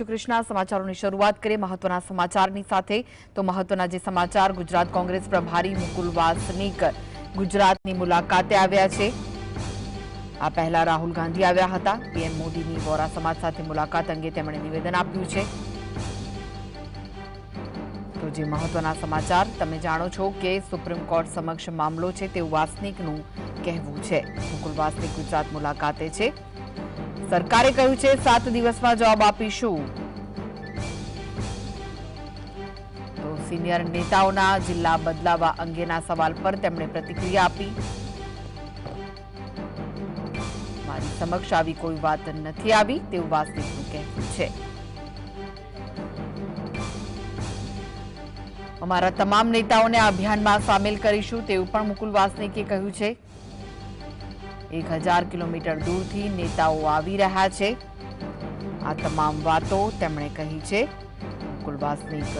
છું કૃષ્ણા સમાચારોની શરૂઆત કરીએ મહત્વના સમાચારની સાથે. તો મહત્વના જે સમાચાર, ગુજરાત કોંગ્રેસ પ્રભારી મુકુલ વાસનિક ગુજરાતની મુલાકાતે આવ્યા છે. આ પહેલા રાહુલ ગાંધી આવ્યા હતા. પીએમ મોદીની વોરા સમાજ સાથે મુલાકાત અંગે તેમણે નિવેદન આપ્યું છે. તો જે મહત્વના સમાચાર, તમે જાણો છો કે સુપ્રીમ કોર્ટ સમક્ષ મામલો છે તેવું વાસનિકનું કહેવું છે. મુકુલ વાસનિક ગુજરાત મુલાકાતે છે. સરકારે કહ્યું છે, સાત દિવસમાં જવાબ આપીશું. તો સિનિયર નેતાઓના જિલ્લા બદલાવા અંગેના સવાલ પર તેમણે પ્રતિક્રિયા આપી. મારી સમક્ષ આવી કોઈ વાત નથી આવી, તેવું વાસ્તવિકનું કહેવું છે. અમારા તમામ નેતાઓને અભિયાનમાં સામેલ કરીશું, તેવું પણ મુકુલ વાસનિકે કહ્યું છે. એક હજાર કિલોમીટર દૂરથી નેતાઓ આવી રહ્યા છે. આ તમામ વાતો તેમણે કહી છે. મુકુલ વાસનિક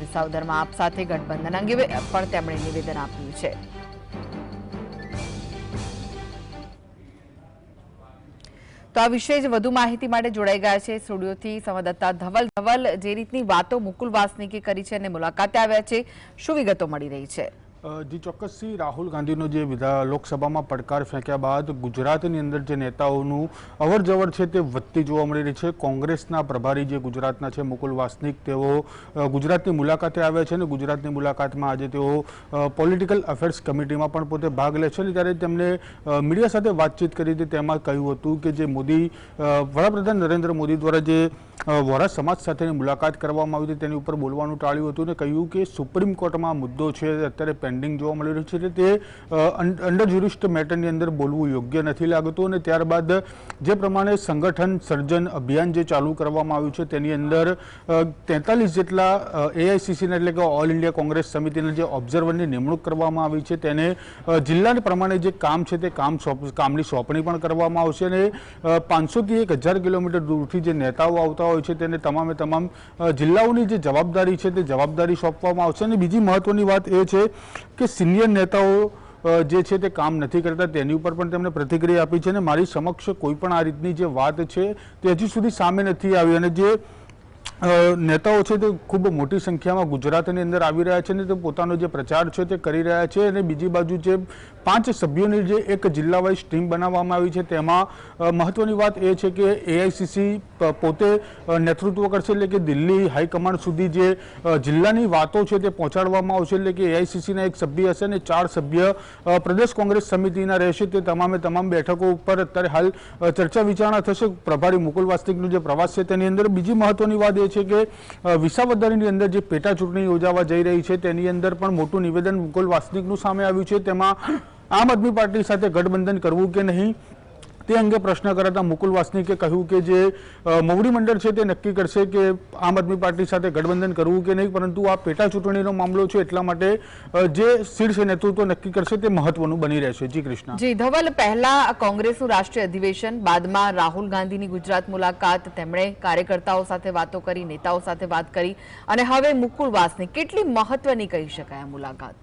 વિસાવદરમાં આપ સાથે ગઠબંધન અંગે પણ તેમણે નિવેદન આપ્યું છે. તો આ વિશે જ વધુ માહિતી માટે જોડાઈ ગયા છે સ્ટુડિયોથી સંવાદદાતા ધવલ. ધવલ, જે રીતની વાતો મુકુલ વાસનિકે કરી છે અને મુલાકાતે આવ્યા છે, શું વિગતો મળી રહી છે? જી ચોક્કસથી રાહુલ ગાંધીનો જે વિધા, લોકસભામાં પડકાર ફેંક્યા બાદ ગુજરાતની અંદર જે નેતાઓનું અવર જવર છે તે વધતી જોવા મળી રહી છે. કોંગ્રેસના પ્રભારી જે ગુજરાતના છે, મુકુલ વાસનિક, તેઓ ગુજરાતની મુલાકાતે આવ્યા છે અને ગુજરાતની મુલાકાતમાં આજે તેઓ પોલિટિકલ અફેર્સ કમિટીમાં પણ પોતે ભાગ લે છે અને ત્યારે તેમણે મીડિયા સાથે વાતચીત કરી હતી. તેમાં કહ્યું હતું કે જે મોદી વડાપ્રધાન નરેન્દ્ર મોદી દ્વારા જે વોરા સમાજ સાથેની મુલાકાત કરવામાં આવી હતી. તેની ઉપર બોલવાનું ટાળ્યું હતું અને કહ્યું કે સુપ્રીમ કોર્ટમાં મુદ્દો છે, અત્યારે પેન્ડિંગ જોવા મળી રહ્યું છે તે અંડર જ્યુરિસ્ટ મેટરની અંદર બોલવું યોગ્ય નથી લાગતું અને ત્યારબાદ જે પ્રમાણે સંગઠન સર્જન અભિયાન જે ચાલુ કરવામાં આવ્યું છે તેની અંદર તેતાલીસ જેટલા એઆઈસીસીના એટલે કે ઓલ ઇન્ડિયા કોંગ્રેસ સમિતિના જે ઓબ્ઝર્વરની નિમણૂક કરવામાં આવી છે તેને જિલ્લા પ્રમાણે જે કામ છે તે કામ સોંપ, કામની સોંપણી પણ કરવામાં આવશે અને પાંચસોથી એક હજાર કિલોમીટર દૂરથી જે નેતાઓ આવતા હોય છે તેને તમામે તમામ જિલ્લાઓની જે જવાબદારી છે તે જવાબદારી સોંપવામાં આવશે. અને બીજી મહત્વની વાત એ છે કે સિનિયર નેતાઓ જે છે તે કામ નથી કરતા તેની ઉપર પણ તેમણે પ્રતિક્રિયા આપી છે અને મારી સમક્ષ કોઈ પણ આ રીતની જે વાત છે તે હજી સુધી સામે નથી આવી. અને જે નેતાઓ છે તે ખૂબ મોટી સંખ્યામાં ગુજરાતની અંદર આવી રહ્યા છે અને તે પોતાનો જે પ્રચાર છે તે કરી રહ્યા છે અને બીજી બાજુ જે પાંચ સભ્યોની જે એક જિલ્લા વાઇઝ ટીમ બનાવવામાં આવી છે તેમાં મહત્વની વાત એ છે કે એઆઈસીસી પોતે નેતૃત્વ કરશે એટલે કે દિલ્હી હાઈકમાન્ડ સુધી જે જિલ્લાની વાતો છે તે પહોંચાડવામાં આવશે એટલે કે એઆઈસીસીના એક સભ્ય હશે અને ચાર સભ્ય પ્રદેશ કોંગ્રેસ સમિતિના રહેશે તે તમામે તમામ બેઠકો ઉપર અત્યારે હાલ ચર્ચા વિચારણા થશે. પ્રભારી મુકુલ વાસ્તિકનો જે પ્રવાસ છે તેની અંદર બીજી મહત્વની વાત એ છે કે વિસાવદરની અંદર જે પેટા ચૂંટણી યોજાવા જઈ રહી છે, તેની અંદર પણ મોટું નિવેદન મુકુલ વાસનિકનું સામે આવ્યું છે. તેમાં આમ આદમી પાર્ટી સાથે ગઠબંધન કરવું કે નહીં તે અંગે પ્રશ્ન કરાતા મુકુલ વાસનિકે કહ્યું કે જે મોવડી મંડળ છે તે નક્કી કરશે કે આમ આદમી પાર્ટી સાથે ગઠબંધન કરવું કે નહીં, પરંતુ આ પેટા ચૂંટણીનો મામલો છે એટલા માટે જે શીર્ષ નેતૃત્વ નક્કી કરશે તે મહત્વનું બની રહેશે. જી કૃષ્ણ. જી, ધવલ પહેલા કોંગ્રેસનું રાષ્ટ્રીય અધિવેશન, બાદમાં રાહુલ ગાંધીની ગુજરાત મુલાકાત, તેમણે કાર્યકર્તાઓ સાથે વાતો કરી, નેતાઓ સાથે વાત કરી, અને હવે મુકુલ વાસની કેટલી મહત્વની કહી શકાય આ મુલાકાત?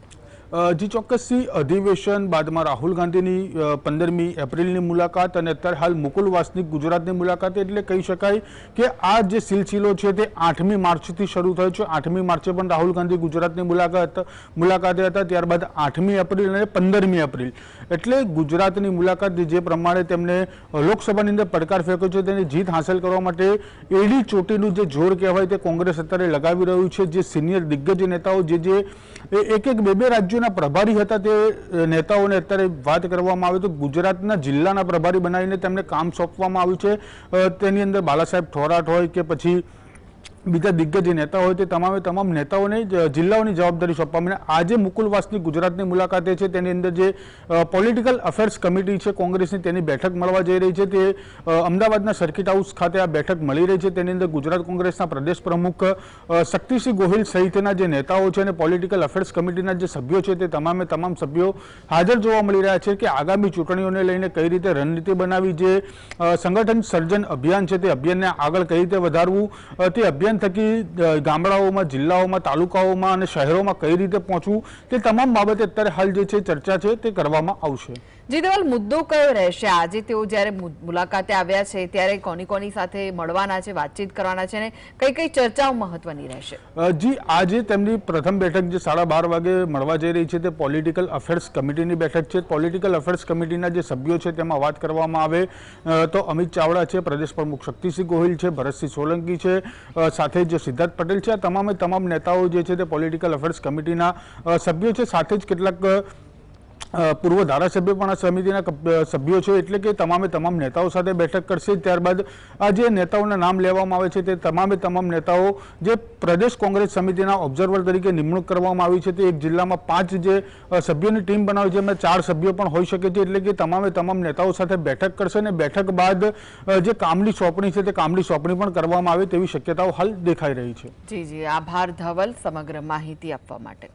જી, ચોક્કસથી અધિવેશન બાદમાં રાહુલ ગાંધીની પંદરમી એપ્રિલની મુલાકાત અને અત્યારે હાલ મુકુલ વાસનિક ગુજરાતની મુલાકાત એટલે કહી શકાય કે આ જે સિલસિલો છે તે આઠમી માર્ચથી શરૂ થયો છે. આઠમી માર્ચે પણ રાહુલ ગાંધી ગુજરાતની મુલાકાત, મુલાકાતે હતા. ત્યારબાદ આઠમી એપ્રિલ અને પંદરમી એપ્રિલ. એટલે ગુજરાતની મુલાકાત જે પ્રમાણે તેમને લોકસભાની અંદર પડકાર ફેંક્યો છે તેની જીત હાંસલ કરવા માટે એડી ચોટીનું જે જોર કહેવાય તે કોંગ્રેસ અત્યારે લગાવી રહ્યું છે. જે સિનિયર દિગ્ગજ નેતાઓ જે જે એક એક બે બે રાજ્યોના પ્રભારી હતા તે નેતાઓને અત્યારે વાત કરવામાં આવે તો ગુજરાતના જિલ્લાના પ્રભારી બનાવીને તેમને કામ સોંપવામાં આવ્યું છે. તેની અંદર બાલાસાહેબ થોરાટ હોય કે પછી બીજા દિગ્ગજ નેતા હોય તે તમામે તમામ નેતાઓને જિલ્લાઓની જવાબદારી સોંપવામાં આજે મુકુલ વાસની ગુજરાતની મુલાકાતે છે. તેની અંદર જે પોલિટિકલ અફેર્સ કમિટી છે, કોંગ્રેસની તેની બેઠક મળવા જઈ રહી છે. તે અમદાવાદના સર્કિટ હાઉસ ખાતે આ બેઠક મળી રહી છે. તેની અંદર ગુજરાત કોંગ્રેસના પ્રદેશ પ્રમુખ શક્તિસિંહ ગોહિલ સહિતના જે નેતાઓ છે અને પોલિટિકલ અફેર્સ કમિટીના જે સભ્યો છે તે તમામે તમામ સભ્યો હાજર જોવા મળી રહ્યા છે કે આગામી ચૂંટણીઓને લઈને કઈ રીતે રણનીતિ બનાવી જે સંગઠન સર્જન અભિયાન છે તે અભિયાનને આગળ કઈ રીતે વધારવું તે અભિયાન થકી ગામડાઓમાં, જિલ્લાઓમાં, તાલુકાઓમાં અને શહેરોમાં કઈ રીતે પહોંચવું, તે તમામ બાબતે અત્યારે હાલ જે છે ચર્ચા છે તે કરવામાં આવશે. જી ધવલ મુદ્દો કયો રહેશે? આજે તેઓ જ્યારે મુલાકાતે આવ્યા છે, ત્યારે કોની કોની સાથે મળવાના છે, વાતચીત કરવાના છે અને કઈ કઈ ચર્ચાઓ મહત્વની રહેશે? જી, આજે તેમની પ્રથમ બેઠક જે સાડા બાર વાગે મળવા જઈ રહી છે તે પોલિટિકલ અફેર્સ કમિટીની બેઠક છે. પોલિટિકલ અફેર્સ કમિટીના જે સભ્યો છે તેમાં વાત કરવામાં આવે. તો અમિત ચાવડા છે, પ્રદેશ પ્રમુખ શક્તિસિંહ ગોહિલ છે, ભરતસિંહ સોલંકી છે સાથે જ સિદ્ધાર્થ પટેલ છે. આ તમામે તમામ નેતાઓ જે છે તે પોલિટિકલ અફેર્સ કમિટીના સભ્યો છે. સાથે જ કેટલાક પૂર્વ ધારાસભ્ય પણ આ સમિતિના સભ્યો છે એટલે કે તમામે તમામ નેતાઓ સાથે બેઠક કરશે. ત્યારબાદ આ જે નેતાઓના નામ લેવામાં આવે છે તે તમામે તમામ નેતાઓ જે પ્રદેશ કોંગ્રેસ સમિતિના ઓબ્ઝર્વર તરીકે નિમણૂક કરવામાં આવી છે તે એક જિલ્લામાં પાંચ જે સભ્યોની ટીમ બનાવી છે. એમાં ચાર સભ્યો પણ હોઈ શકે છે એટલે કે તમામે તમામ નેતાઓ સાથે બેઠક કરશે અને બેઠક બાદ જે કામની સોંપણી છે તે કામની સોંપણી પણ કરવામાં આવે તેવી શક્યતાઓ હાલ દેખાઈ રહી છે. જી જી. આભાર ધવલ સમગ્ર માહિતી આપવા માટે.